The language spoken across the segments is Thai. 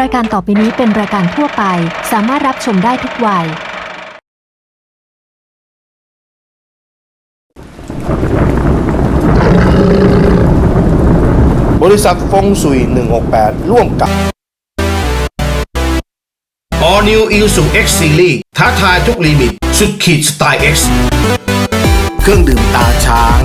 รายการต่อไปนี้เป็นรายการทั่วไป สามารถรับชมได้ทุกวัย บริษัทฟงสุย 168 ร่วมกับ All New Isuzu X Series ท้าทายทุกลิมิต สุดขีดสไตล์ X เครื่องดื่มตาช้าง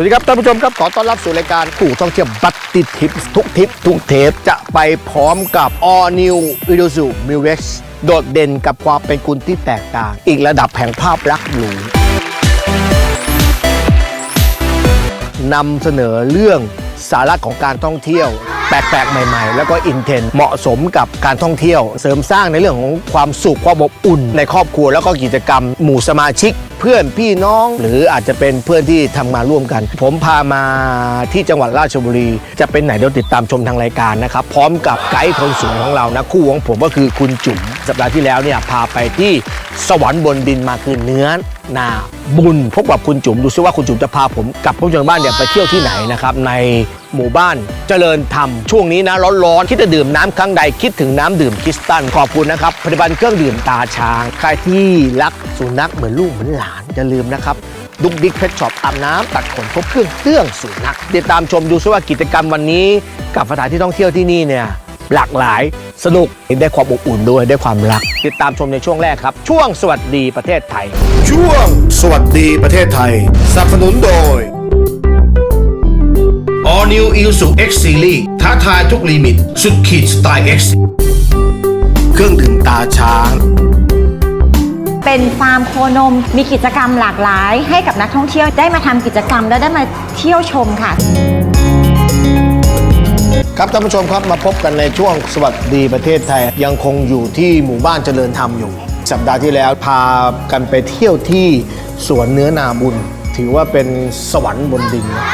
วัสดีครับท่านผู้ชมครับขอต้อนรับสู่รายการคู่ท่องเที่ยวบัตติทิปทุกทิปทุกเทปจะไปพร้อมกับ All New i d o z u m i w x โดดเด่นกับความเป็นคุณที่แตกต่าง อีกระดับแห่งภาพลักษณ์หรูนำเสนอเรื่องสาระของการท่องเที่ยว แปลกๆ ใหม่ๆ แล้วก็อินเทนเหมาะสมกับการท่องเที่ยว เสริมสร้างในเรื่องของความสุขความอบอุ่น ในครอบครัวแล้วก็กิจกรรมหมู่สมาชิก เพื่อนพี่น้อง หรืออาจจะเป็นเพื่อนที่ทำงานร่วมกัน ผมพามาที่จังหวัดราชบุรี จะเป็นไหนเดี๋ยวติดตามชมทางรายการนะครับ พร้อมกับไกด์คนสวยของเรานะคู่ของผมก็คือคุณจุ๋มสัปดาห์ที่แล้วเนี่ยพาไปที่สวรรค์บนดินมาคือเนื้อนาบุญพบกับคุณจุ๋มดูซิว่าคุณจุ๋มจะพาผมกับผู้ชมบ้านเนี่ยไปเที่ยวที่ไหนนะครับในหมู่บ้านเจริญธรรมช่วงนี้นะร้อนๆคิดจะดื่มน้ำครั้งใดคิดถึงน้ำดื่มคริสตัลขอบคุณนะครับผลิตภัณฑ์เครื่องดื่มตาช้าง ใครที่รักสุนัขเหมือนลูกเหมือนหลานอย่าลืมนะครับดุกดิกเพชรช็อปอาบน้ำตัดขนพบเครื่องเครื่องสุนัขติดตามชมดูซิว่ากิจกรรมวันนี้ กับสถานที่ท่องเที่ยวที่นี่เนี่ย หลากหลาย สนุกได้ความอบอุ่นด้วยได้ความรัก ติดตามชมในช่วงแรกครับ ช่วงสวัสดีประเทศไทย ช่วงสวัสดีประเทศไทยสนับสนุนโดย All New Isuzu X Series ท้าทายทุกลิมิต สุดขีดสไตล์ X เครื่องดื่มตาช้าง เป็นฟาร์มโคนมมีกิจกรรมหลากหลาย ให้กับนักท่องเที่ยวได้มาทำกิจกรรมและได้มาเที่ยวชมค่ะ ครับท่านผู้ชมครับมาพบกันในช่วงสวัสดีประเทศไทย ยังคงอยู่ที่หมู่บ้านเจริญธรรมอยู่ สัปดาห์ที่แล้วพากันไปเที่ยวที่สวนเนื้อนาบุญ ถือว่าเป็นสวรรค์บนดินนะ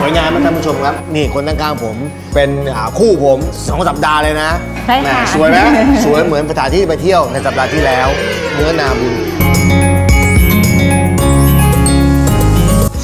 สวยงามไหมท่านผู้ชมครับ นี่คนข้างๆผมเป็นอ่าคู่ผมสองสัปดาห์เลยนะใช่ค่ะ แหมสวยไหมสวยเหมือนสถานที่ไปเที่ยวในสัปดาห์ที่แล้ว เนื้อนาบุญ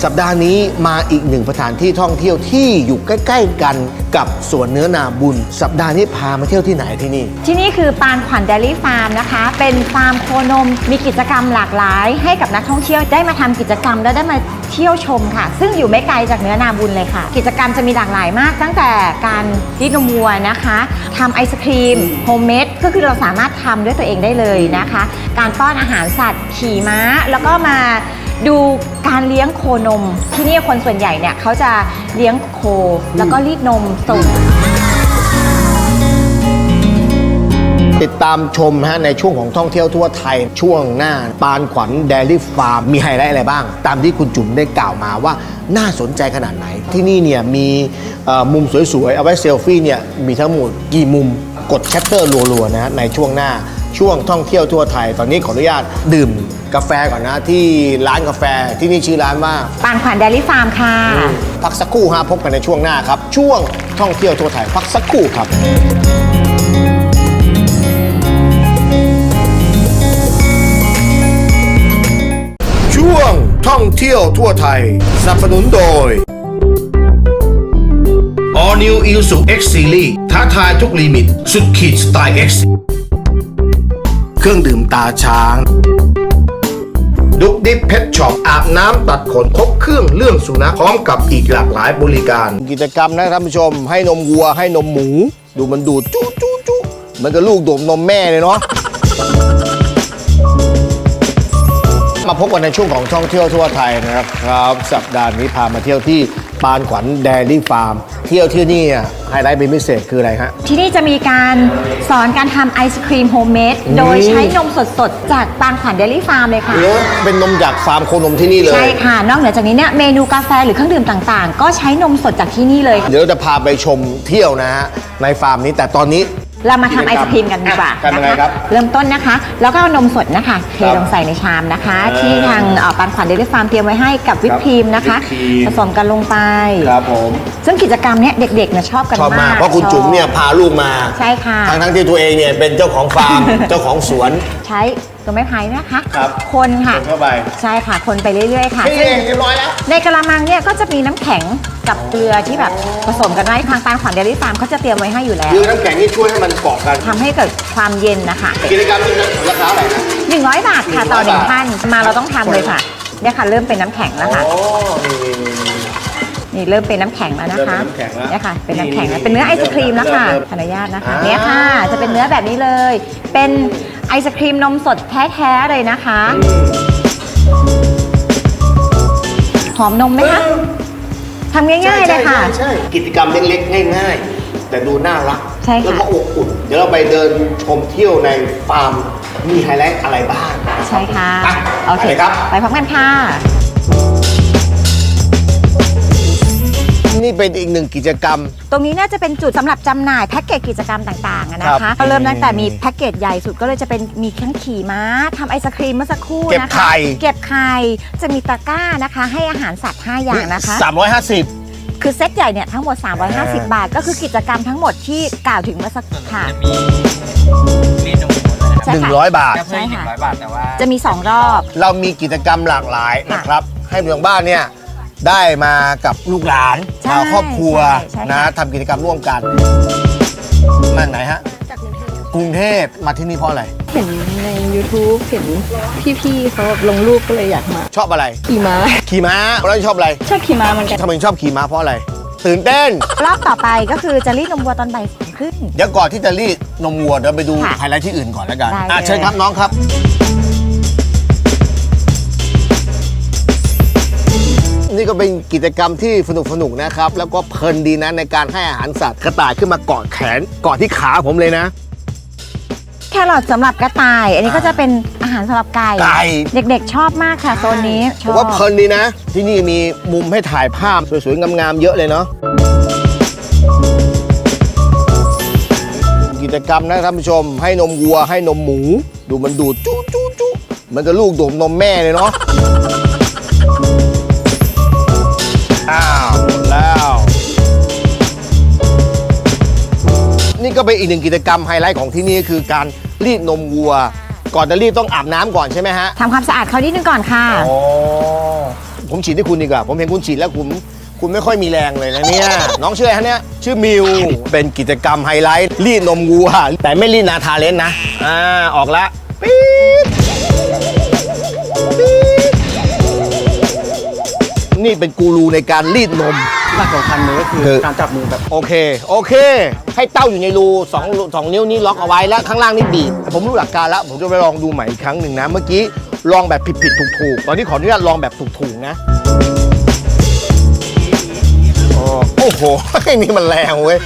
สัปดาห์นี้มาอีกหนึ่งสถานที่ท่องเที่ยวที่อยู่ใกล้ ๆ กันกับสวนเนื้อนาบุญ สัปดาห์นี้พามาเที่ยวที่ไหนที่นี่ ที่นี่คือปานขวัญเดลี่ฟาร์มนะคะ เป็นฟาร์มโคนม มีกิจกรรมหลากหลาย ให้กับนักท่องเที่ยวได้มาทำกิจกรรมและได้มาเที่ยวชมค่ะ ซึ่งอยู่ไม่ไกลจากเนื้อนาบุญเลยค่ะ กิจกรรมจะมีหลากหลายมาก ตั้งแต่การรีดนมวัวนะคะทำไอศครีมโฮมเมดก็คือเราสามารถทำด้วยตัวเองได้เลยนะคะ การป้อนอาหารสัตว์ขี่ม้าแล้วก็มา ดูการเลี้ยงโคนม ที่นี่คนส่วนใหญ่เนี่ยเขาจะเลี้ยงโค แล้วก็รีดนมส่ง ติดตามชมนะฮะในช่วงของท่องเที่ยวทั่วไทย ช่วงหน้าปานขวัญเดลี่ฟาร์มมีไฮไลท์อะไรบ้าง ตามที่คุณจุ๋มได้กล่าวมาว่าน่าสนใจขนาดไหน ที่นี่เนี่ยมีเอ่อมุมสวยๆ เอาไว้เซลฟี่เนี่ยมีทั้งหมดกี่มุมกดแชตเตอร์รัวๆนะฮะในช่วงหน้า ช่วงท่องเที่ยวทั่วไทย ตอนนี้ขออนุญาตดื่มกาแฟก่อนนะ ที่ร้านกาแฟที่นี่ชื่อร้านว่าปานขวัญเดลี่ฟาร์มค่ะ พักสักครู่ฮะพบกันในช่วงหน้าครับ ช่วงท่องเที่ยวทั่วไทยพักสักครู่ครับช่วงท่องเที่ยวทั่วไทยสนับสนุนโดย All New Isuzu X Series ท้าทายทุกลิมิต สุดขีดสไตล์ X เค รื่องดื่มตาช้าง ดุกดิกเพชช็อปอาบน้ำตัดขนครบเครื่องเรื่องสุนัขพร้อมกับอีกหลากหลายบริการ กิจกรรมนะท่านผู้ชม ให้นมวัวให้นมหมู ดูมันดูดจู้จู้จู้มันก็ลูกดมนมแม่เลยเนาะมาพบกันในช่วงของท่องเที่ยวทั่วไทยนะครับครับ สัปดาห์นี้พามาเที่ยวที่ปานขวัญเดลี่ฟาร์ม เที่ยวที่นี่อะไฮไลท์เป็นพิเศษคืออะไรฮะ ที่นี่จะมีการสอนการทำไอศครีมโฮมเมดอืม โดยใช้นมสดๆ จากปานขวัญเดลี่ฟาร์มเลยค่ะแล้วเป็นนมจากฟาร์มโคนมที่นี่เลย ใช่ค่ะ นอกเหนือจากนี้เนี่ยเมนูกาแฟหรือเครื่องดื่มต่างๆ ก็ใช้นมสดจากที่นี่เลยเดี๋ยวจะพาไปชมเที่ยวนะฮะในฟาร์มนี้แต่ตอนนี้ เรามาทำไอศครีมกันดีกว่าทำยังไงนะครัคะบเริ่มต้นนะคะ แล้วก็เอานมสดนะคะเทครับลงใส่ในชามนะคะอ่าที่ทางเอ่อปานขวัญเดลิฟาร์มเตรียมไว้ให้กับวิปครีมนะคะวิปครีมผสมกันลงไปครับผมซึ่งกิจกรรมเนี้ยเด็กๆเนี่ยชอบกันชอบมามากกเพราะคุณชอบจุ๋มเนี่ยพาลูกมาใช่ค่ะทั้งทั้งๆที่ตัวเองเนี่ยเป็นเจ้าของฟาร์มเจ้าของสวนใช้ตัวไม้พายนะคะครับคนค่ะคนเข้าไปใช่ค่ะคนไปเรื่อยๆค่ะนี่เองเรียบร้อยแล้วในกระมังเนี่ยก็จะมีน้ำแข็ง กับเกลือที่แบบผสมกันไว้ทางปานขวัญเดลิฟาร์มเขาจะเตรียมไว้ให้อยู่แล้วคือน้ำแข็งนี่ช่วยให้มันเกาะกันทำให้เกิดความเย็นนะคะ กิจกรรมนี้ราคาเท่าไหร่นะ 100 บาทค่ะต่อหนึ่ง100ท่านมาเราต้องทำเลยค่ะเนี่ยค่ะ เริ่มเป็นน้ำแข็งแล้วค่ะโอ้นี่นี่นี่ นี่เริ่มเป็นน้ำแข็งแล้วนะคะเริ่มเป็นน้ำแข็งแล้วเนี่ยค่ะ เป็นน้ำแข็งนี่แล้วเป็นเนื้อไอศครีมแล้วค่ะเริ่มขออนุญาตนะคะอ่า เนี่ยค่ะ จะเป็นเนื้อแบบนี้เลย เป็นไอศครีมนมสดแท้ๆเลยนะคะ หอมนมไหมคะ ทำง่ายๆเลยค่ะใช่ใช่กิจกรรมเล็กๆง่าย ๆ แต่ดูน่ารักใช่ค่ะ แล้วก็อบอุ่นเดี๋ยวเราไปเดินชมเที่ยวในฟาร์มมีไฮไลท์อะไรบ้างใช่ค่ะอะโอเคไปเลยครับ ไปพร้อมกันค่ะ นี่เป็นอีกหนึ่งกิจกรรม ตรงนี้น่าจะเป็นจุดสำหรับจำหน่ายแพ็กเกจกิจกรรมต่างๆอะนะครัคะบก็เริ่มตั้งแต่มีแพ็กเกจใหญ่สุดก็เลยจะเป็นมีทั้งขี่ม้าทำไอศครีมเมื่อสักครู่เก็บนะคะไข่เก็บไข่จะมีตะกร้านะคะ ให้อาหารสัตว์5อย่างนะคะ สามร้อยห้าสิบ คือเซตใหญ่เนี่ยทั้งหมด 350 บาท ก็คือกิจกรรมทั้งหมดที่กล่าวถึงเมื่อสักค่ะรีดนมหัวด้วยนะครับใช่หนึ่งค่ะ ร้อยบาทก็เพิ่มหนึ่งร้อยบาทแต่ว่า จะมี 2 รอบ เรามีกิจกรรมหลากหลายนะครับ ให้เมืองบ้านเนี่ย ได้มากับลูกหลานใช่ชาวครอบครัวใช่ใช่นะค่ะทำกิจกรรมร่วมกันมาไหนฮะกรุงเทพมาที่นี่เพราะอะไร เห็นใน YouTube เห็นพี่ๆเขาแบบลงรูปก็เลยอยากมา ชอบอะไร ขี่ม้า ขี่ม้าแล้วชอบอะไรชอบขี่ม้าเหมือนกัน ทำไมถึงชอบขี่ม้าเพราะอะไร ตื่นเต้น รอบต่อไปก็คือจะรีดนมวัวตอนบ่ายสองครึ่ง เดี๋ยวก่อนที่จะรีดนมวัวเดี๋ยวไปดูค่ะไฮไลท์ที่อื่นก่อนแล้วกันได้อะเลย เชิญครับน้องครับ ก็เป็นกิจกรรมที่สนุกสนุกๆนะครับ แล้วก็เพลินดีนะในการให้อาหารสัตว์กระต่ายขึ้นมาเกาะแขนเกาะที่ขาผมเลยนะ แครอทสำหรับกระต่าย อันนี้ก็จะเป็นอาหารสำหรับไก่ ไก่ เด็กๆ ชอบมากค่ะโซนนี้ชผมอบว่าเพลินดีนะ ที่นี่มีมุมให้ถ่ายภาพสวยๆ งามๆ เยอะเลยเนาะ กิจกรรมนะท่านผู้ชม ให้นมวัวให้นมหมู ดูมันดูดจู้จู้จู้เหมันก็ลูกดูดนมแม่เลยเนาะ ก็เป็นอีกหนึ่งกิจกรรมไฮไลท์ของที่นี่คือการรีดนมวัว ก่อนจะรีดต้องอาบน้ำก่อนใช่ไหมฮะทำความสะอาดเขานิดนึงก่อนค่ะ อ๋อผมฉีดให้คุณดีกว่า ผมเห็นคุณฉีดแล้วคุณคุณไม่ค่อยมีแรงเลยนะเนี่ย น้องชื่ออะไรฮะเนี่ยชื่อมิวเป็นกิจกรรมไฮไลท์รีดนมวัว แต่ไม่รีดนาทาเลนนะอ่าออกละปี๊ดปี๊ดนี่เป็นกูรูในการรีดนม หลักสำคัญเลยก็คือคือ การจับมือแบบ โอเค โอเค ให้เต้าอยู่ในรูสองรูสองนิ้วนี้ล็อกเอาไว้แล้วข้างล่างนี่บีบผมรู้หลักการแล้ว ผมจะไปลองดูใหม่อีกครั้งหนึ่งนะ เมื่อกี้ลองแบบผิดผิดถูกถูกๆ ตอนนี้ขออนุญาตลองแบบถูกถูกๆนะอ๋อโอ้โห นี่มันแรงเว้ย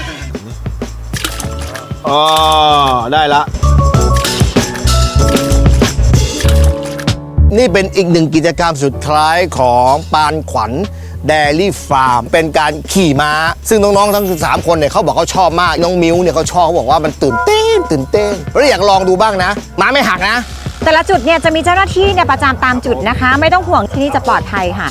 อ๋อได้ละ นี่เป็นอีกหนึ่งกิจกรรมสุดท้ายของปานขวัญ เดลี่ฟาร์มเป็นการขี่ม้า ซึ่งน้องๆทั้ง13คนเนี่ยเขาบอกเขาชอบมาก น้องมิวเนี่ยเขาชอบเขาบอกว่ามันตื่นเต้นตื่นเต้นแล้วอยากลองดูบ้างนะ ม้าไม่หักนะ แต่ละจุดเนี่ยจะมีเจ้าหน้าที่เนี่ยประจำตามจุดนะคะ ไม่ต้องห่วงที่นี่จะปลอดภัยค่ะ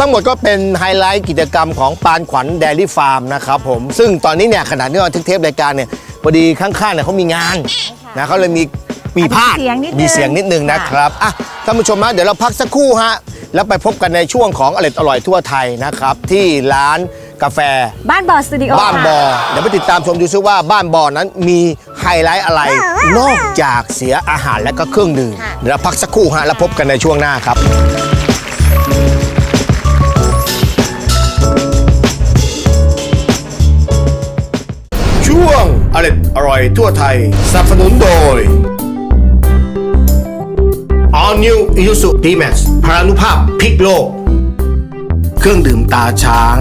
ทั้งหมดก็เป็นไฮไลท์กิจกรรมของปานขวัญเดลี่ฟาร์มนะครับผม ซึ่งตอนนี้เนี่ยขณะที่เราทึกเทปรายการเนี่ย พอดีข้างๆเนี่ยเขามีงานนะเขาเลยมีปีพาดมีเสียงนิดนึงมีเสียงนิดนึงนะครับอะท่านผู้ชมนะเดี๋ยวเราพักสักครู่ฮะแล้วไปพบกันในช่วงของอร่อยอร่อยทั่วไทยนะครับ ที่ร้านกาแฟ บ้านบอสตูดิโอบ้านบอเดี๋ยวไปติดตามชมดูซิว่าบ้านบอนั้นมีไฮไลท์อะไร นอกจากเสียอาหารและก็เครื่องดื่มเดี๋ยวเราพักสักครู่ฮะแล้วพบกันในช่วงหน้าครับ อร่อยอร่อยทั่วไทยสนับสนุนโดย All New Isuzu D-Max พรานุภาพพลิกโลก เครื่องดื่มตาช้าง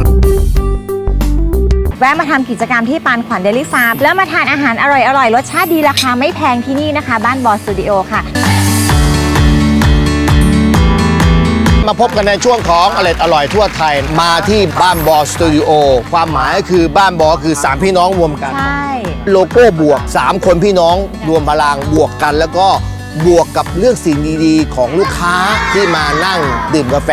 แวะมาทำกิจกรรมที่ปานขวัญเดลี่ฟาร์มแล้วมาทานอาหารอร่อยๆรสชาติดีราคาไม่แพงที่นี่นะคะ บ้านบอสตูดิโอค่ะ มาพบกันในช่วงของอร่อยอร่อยทั่วไทยมาที่บ้านบอสตูดิโอความหมายก็คือบ้านบอคือ 3 พี่น้องรวมกัน ใช่ โลโก้บวก 3 คนพี่น้องรวมพลังบวกกัน แล้วก็บวกกับเรื่องสิ่งดีๆ ของลูกค้าที่มานั่งดื่มกาแฟ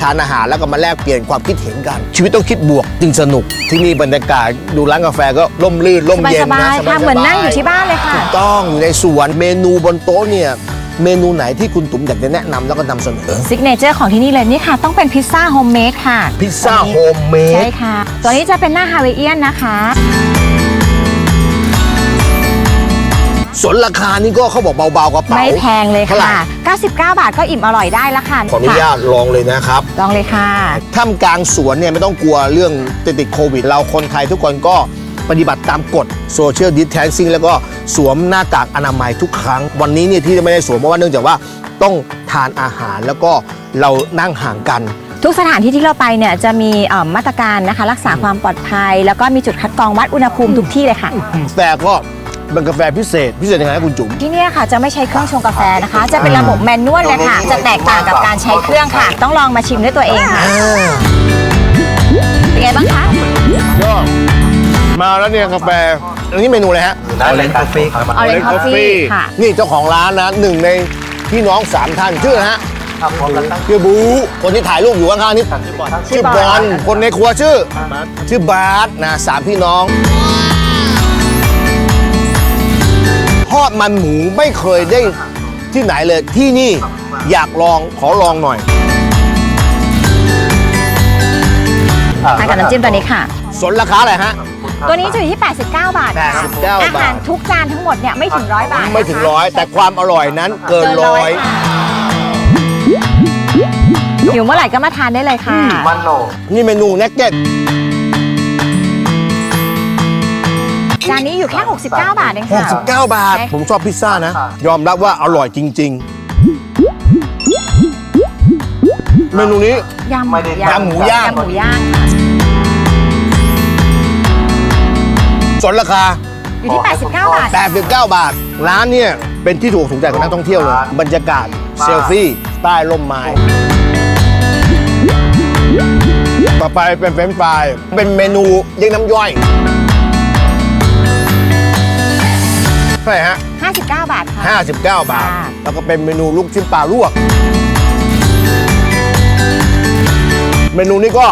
ทานอาหารแล้วก็มาแลกเปลี่ยนความคิดเห็นกัน ชีวิตต้องคิดบวกจึงสนุกที่นี่บรรยากาศดูร้านกาแฟก็ร่มรื่นร่มเย็นสบานะยๆค่ะๆเหมือนนั่งอยู่ที่บ้านเลยค่ะ ถูกต้องอยู่ในสวนเมนูบนโต๊ะเนี่ยเมนูไหนที่คุณตุ๋มอยากจะแนะนำแล้วก็นำเสนอ ซิกเนเจอร์ของที่นี่เลยนี่ค่ะ ต้องเป็นพิซซ่าโฮมเมดค่ะพิซซ่าโฮมเมใช่ดค่ะ ตัวนี้จะเป็นหน้าฮาวายเอียนนะคะ ส่วนราคานี่ก็เขาบอกเบาๆกระเป๋าไม่แพงเลยท่าไหร่ค่ะ 99 บาทก็อิ่มอร่อยได้แล้วค่ะขออนุญาตลองเลยนะครับลองเลยค่ะ ท่ามกลางสวนเนี่ยไม่ต้องกลัวเรื่องติดติดโควิด เราคนไทยทุกคนก็ปฏิบัติตามกฎโซเชียลดิสแทนซิ่งแล้วก็สวมหน้ากากอนามัยทุกครั้ง วันนี้เนี่ยที่ไม่ได้สวมเพราะว่าเนื่องจากว่าต้องทานอาหารแล้วก็เรานั่งห่างกัน ทุกสถานที่ที่เราไปเนี่ยจะมีเอ่อมาตรการนะคะ รักษาความปลอดภัย แล้วก็มีจุดคัดกรองวัดอุณหภูมิทุกที่เลยค่ะกาแฟก็ เป็นกาแฟพิเศษ พิเศษยังไงครับคุณจุ๋ม ที่เนี่ยค่ะจะไม่ใช้เครื่องชงกาแฟนะคะ จะเป็นระบบแมนนวลเลยค่ะ จะแตกต่างกับการใช้เครื่องค่ะ ต้องลองมาชิมด้วยตัวเองค่ะเป็นไงบ้างคะก็มาแล้วเนี่ยกาแฟ อันนี้เมนูอะไรฮะได้เลนกาแฟครับ Orange Coffee ค่ะ นี่เจ้าของร้านนะหนึ่งในพี่น้องสามท่านชื่ออะไรฮะครับผมตั้งชื่อบูคนที่ถ่ายรูปอยู่ข้างๆนี่ชื่อบอลชื่อบอลคนในครัวชื่อ ชื่อบาสนะสามพี่น้อง อดมันหมูไม่เคยได้ที่ไหนเลยที่นี่อยากลองขอลองหน่อยทานกับน้ำจิ้มตัวนี้ค่ะ สนราคาอะไรฮะ ตัวนี้จะอยู่ที่ 89 บาทค่ะ89บาท อาหารทุกจานทั้งหมดเนี่ยไม่ถึงร้อยบาทนะคะไม่ถึงร้อยแต่ความอร่อยนั้นเกินเกินร้ร้ออยยค่ะอยู่เมื่อไหร่ก็มาทานได้เลยค่ะ มันโหน นี่เมนูเนกเก็ต จานนี้อยู่แค่ 69 บาทเองค่ะ 69 บาท ใช่ ผมชอบพิซซ่านะ ยอมรับว่าอร่อยจริง ๆ เมนูนี้ ยำไม่ได้ ยำหมูย่าง ยำหมูย่างค่ะสนราคา อยู่ที่ 89 บาท 89 บาท ร้านเนี่ย เป็นที่ถูกถูกใจของนักท่องเที่ยวเลย บรรยากาศ เซลฟี่ ใต้ร่มไม้ ต่อไปเป็นเฟรนช์ฟรายเป็นเมนูเรียกน้ำย่อย ท่าไหร่ฮะ 59 บาทค่ะ 59 บาท ค่ะ แล้วก็เป็นเมนูลูกชิ้นปลาลวก เมนูนี้ก็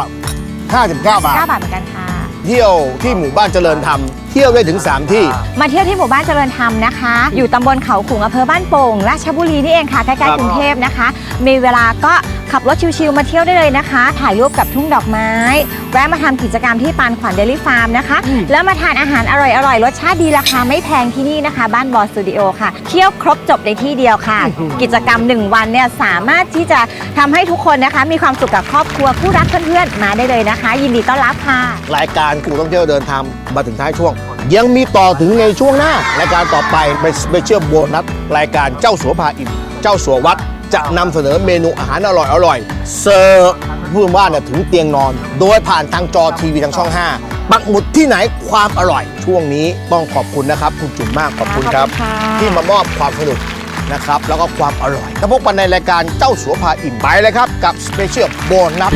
59 บาท 9บาทเหมือนกันค่ะ เที่ยวที่หมู่บ้านเจริญธรรมเที่ยวได้ถึง 3 ที่ มาเที่ยวที่หมู่บ้านเจริญธรรมนะคะ อยู่ตำบลเขาขุงอำเภอบ้านโป่งราชบุรีนี่เองค่ะใกล้ๆกรุงเทพนะคะ มีเวลาก็ขับรถชิวๆมาเที่ยวได้เลยนะคะ ถ่ายรูปกับทุ่งดอกไม้ แวะมาทำกิจกรรมที่ปานขวัญเดลี่ฟาร์มนะคะ แล้วมาทานอาหารอร่อยๆ รสชาติดีราคาไม่แพงที่นี่นะคะ บ้านบอสตูดิโอค่ะ เที่ยวครบจบในที่เดียวค่ะ กิจกรรม 1 วันเนี่ยสามารถที่จะทำให้ทุกคนนะคะ มีความสุขกับครอบครัวคู่รักเพื่อนๆมาได้เลยนะคะ ยินดีต้อนรับค่ะ รายการกูต้องเที่ยวเดินทางมาถึงท้ายช่วงยังมีต่อถึงในช่วงหน้ารายการต่อไปเป็นสเปเชียลโบนัสรายการเจ้าสัวพาอิ่มเจ้าสัววัดจะนำเสนอเมนูอาหารอร่อยอร่อยๆเสิร์ฟพูดว่าเนี่ยถึงเตียงนอน โดยผ่านทางจอทีวีทางช่อง 5 ปักหมุดที่ไหนความอร่อย ช่วงนี้ต้องขอบคุณนะครับ คุณจุ๋มมากขอบคุณครับขอบคุณค่ะที่มามอบความสนุกนะครับ แล้วก็ความอร่อยแล้วพบกันในรายการเจ้าสัวพาอิ่มไปเลยครับ กับสเปเชียลโบนัส